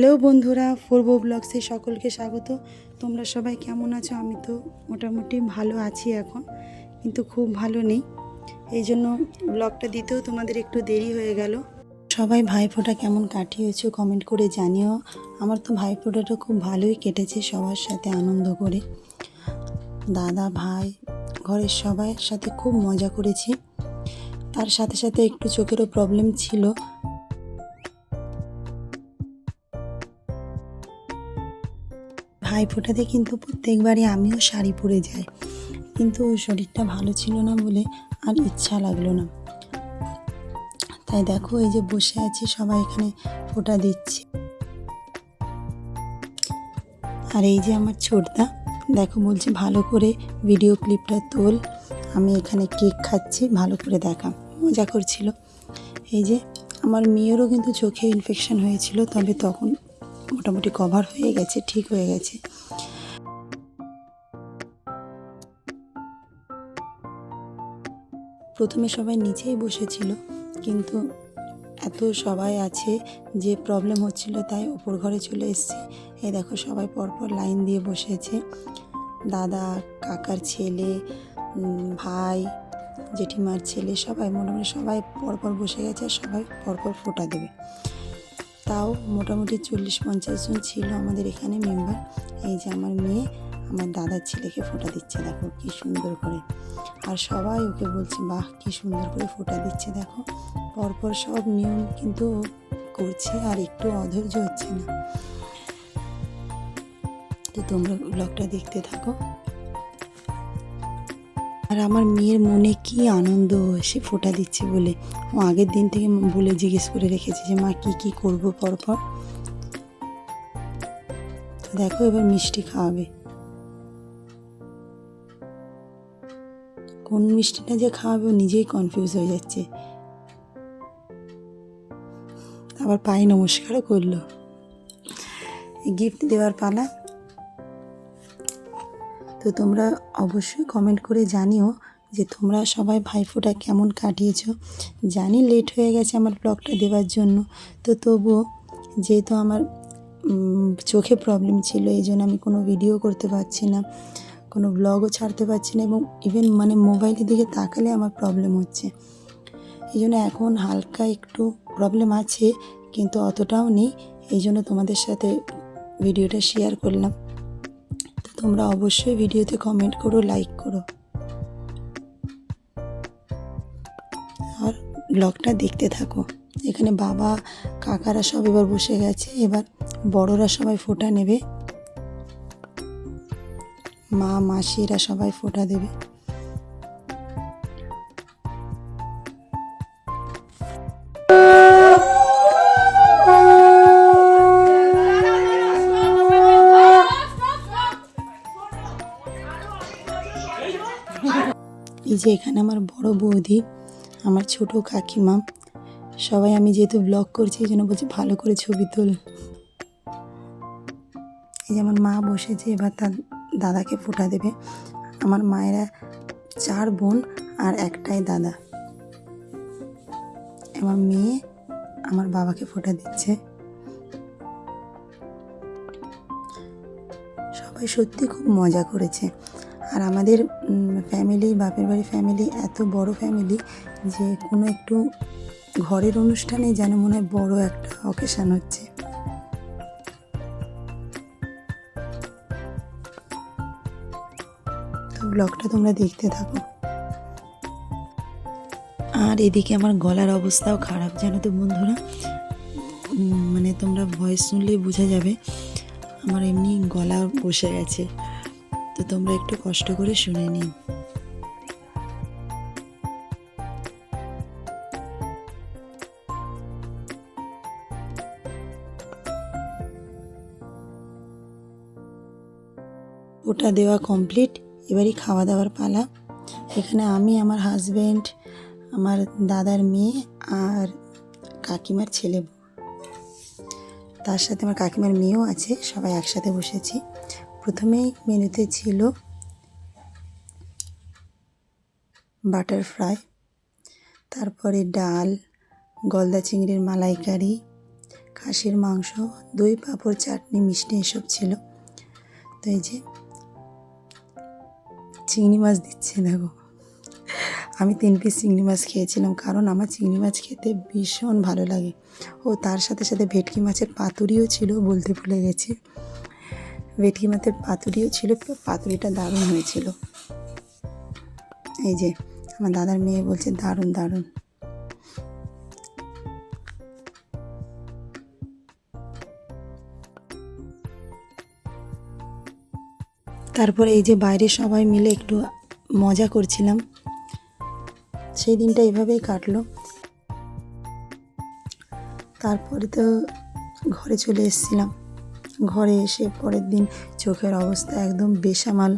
Hello বন্ধুরা পূর্ব ব্লগসে সকলকে স্বাগত। তোমরা সবাই কেমন আছো? আমি তো মোটামুটি ভালো আছি এখন, কিন্তু খুব ভালো নেই। এই জন্য ব্লগটা দিতেও তোমাদের একটু দেরি হয়ে গেল। সবাই ভাইফোঁটা কেমন কাটিয়েছো কমেন্ট করে জানিও। আমার তো ভাইফোঁটাটা খুব ভালোই কেটেছে সবার সাথে আনন্দ করে। দাদা, ভাই, ঘরের সবাই সাথে খুব মজা করেছি। তার সাথে সাথে একটু চোখেরও প্রবলেম ছিল। ভাই ফোটাতে কিন্তু প্রত্যেকবারই আমিও শাড়ি পরে যাই। কিন্তু শরীরটা ভালো ছিল না বলে আর ইচ্ছা লাগল না। তাই দেখো, এই যে বসে আছি, সবাই এখানে ফোটা দিচ্ছে। আর এই যে আমার ছোটদা, দেখো বলছে, ভালো করে ভিডিও ক্লিপটা তোল, আমি এখানে কেক খাচ্ছি, ভালো করে দেখা। মজা করছিল। এই যে আমার মেয়েরও কিন্তু চোখে ইনফেকশন হয়েছিল, তবে তখন মোটামুটি কভার হয়ে গেছে, ঠিক হয়ে গেছে। প্রথমে সবাই নিচেই বসেছিল, কিন্তু এত সবাই আছে যে প্রবলেম হচ্ছিল, তাই ওপর ঘরে চলে এসেছি। এই দেখো সবাই পরপর লাইন দিয়ে বসেছে। দাদা, কাকার ছেলে ভাই, জেঠিমার ছেলে, সবাই মোটামুটি সবাই পরপর বসে গেছে সবাই পরপর ফোঁটা দেবে। তাও মোটামুটি চল্লিশ পঞ্চাশ জন ছিল আমাদের এখানে মেম্বার এই যে আমার মেয়ে, আমার দাদার ছেলেকে ফোটা দিচ্ছে, দেখো কি সুন্দর করে। আর সবাই ওকে বলছে, বাহ, কি সুন্দর করে ফোটা দিচ্ছে, দেখো। পরপর সব নিয়ম কিন্তু করছে আর একটু অধৈর্য হচ্ছে না। তো তোমরা ব্লগটা দেখতে থাকো। আর আমার মেয়ের মনে কি আনন্দ সে ফোটা দিচ্ছে বলে। ও আগের দিন থেকে বলে জিজ্ঞেস করে রেখেছে যে, মা, কি কি করব পরপর? দেখো এবার মিষ্টি খাওয়াবে। কোন মিষ্টিটা যে খাওয়াবে ও নিজেই কনফিউজ হয়ে যাচ্ছে। আবার পায়ে নমস্কারও করল। গিফট দেওয়ার পালা তো তোমরা অবশ্যই কমেন্ট করে জানিও যে তোমরা সবাই ভাইফোঁটা কেমন কাটিয়েছ। জানি লেট হয়ে গেছে আমার ব্লগটা দেওয়ার জন্য। তো তবুও যেহেতু আমার চোখে প্রবলেম ছিল, এই জন্য আমি কোনো ভিডিও করতে পারছি না, কোনো ব্লগও ছাড়তে পারছি না এবং ইভেন মানে মোবাইলের দিকে তাকালে আমার প্রবলেম হচ্ছে। এই জন্য এখন হালকা একটু প্রবলেম আছে, কিন্তু অতটাও নেই। এই জন্য তোমাদের সাথে ভিডিওটা শেয়ার করলাম। তোমরা অবশ্যই ভিডিওতে কমেন্ট করো লাইক করো। আর ব্লগটা দেখতে থাকো। এখানে বাবা, কাকারা সব এবার বসে গেছে। এবার বড়রা সবাই ফোটা নেবে। মা, মাসিরা সবাই ফোঁটা দেবে। এই যে এখানে আমার বড় বৌদি, আমার ছোট কাকিমা, সবাই আমি যেহেতু ব্লগ করছি, এই জন্য বলছি ভালো করে ছবি তোল। এই যে আমার মা বসেছে, এবার তার দাদাকে ফোটা দেবে। আমার মায়েরা চার বোন আর একটাই দাদা। আমার মেয়ে আমার বাবাকে ফোটা দিচ্ছে। সবাই সত্যি খুব মজা করেছে। আর আমাদের ফ্যামিলি বাপের বাড়ি ফ্যামিলি এত বড় ফ্যামিলি যে কোনো একটু ঘরের অনুষ্ঠানে যেন মনে হয় বড় একটা অকেশান হচ্ছে। তো ব্লগটা তোমরা দেখতে থাকো। আর এদিকে আমার গলার অবস্থাও খারাপ, জানো তো বন্ধুরা? মানে তোমরা ভয়েস শুনলেই বোঝা যাবে। আমার এমনি গলা বসে গেছে। তো তোমরা একটু কষ্ট করে শুনে নিও। ওটা দেওয়া কমপ্লিট এবারই খাওয়া দাওয়ার পালা। এখানে আমি, আমার হাজব্যান্ড আমার দাদার মেয়ে আর কাকিমার ছেলে তার সাথে আমার কাকিমার মেয়েও আছে, সবাই একসাথে বসেছি। প্রথমেই মেনুতে ছিল বাটার ফ্রাই তারপরে ডাল, গলদা চিংড়ির মালাইকারি, খাসির মাংস, দই, পাঁপড়, চাটনি, মিষ্টি এসব ছিল। তো এই যে চিংড়ি মাছ দিচ্ছে, দেখো। আমি তিন পিস চিংড়ি মাছ খেয়েছিলাম, কারণ আমার চিংড়ি মাছ খেতে ভীষণ ভালো লাগে। ও তার সাথে সাথে ভেটকি মাছের পাতুরিও ছিল, বলতে ভুলে গেছি। ভেটকি মাছের পাতুরিও ছিল পাতুরিটা দারুণ হয়েছিল। এই যে, আমার দাদার মেয়ে বলছে, দারুণ দারুণ। তারপরে এই যে বাইরে সবাই মিলে একটু মজা করছিলাম। সেই দিনটা এভাবেই কাটলো। তারপরে তো ঘরে চলে এসেছিলাম। ঘরে এসে পরের দিন চোখের অবস্থা একদম বেসামাল।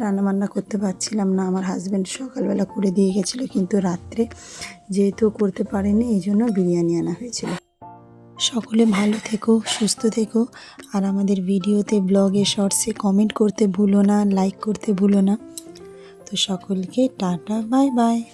রান্নাবান্না করতে পারছিলাম না, আমার হাজব্যান্ড সকালবেলা করে দিয়ে গেছিল, কিন্তু রাত্রে যেহেতু করতে পারেনি, এই জন্য বিরিয়ানি আনা হয়েছিল। সকলে ভালো থেকো, সুস্থ থেকো, আর আমাদের ভিডিওতে, ব্লগে শর্টসে কমেন্ট করতে ভুলো না লাইক করতে ভুলো না। তো সকলকে টাটা বাই বাই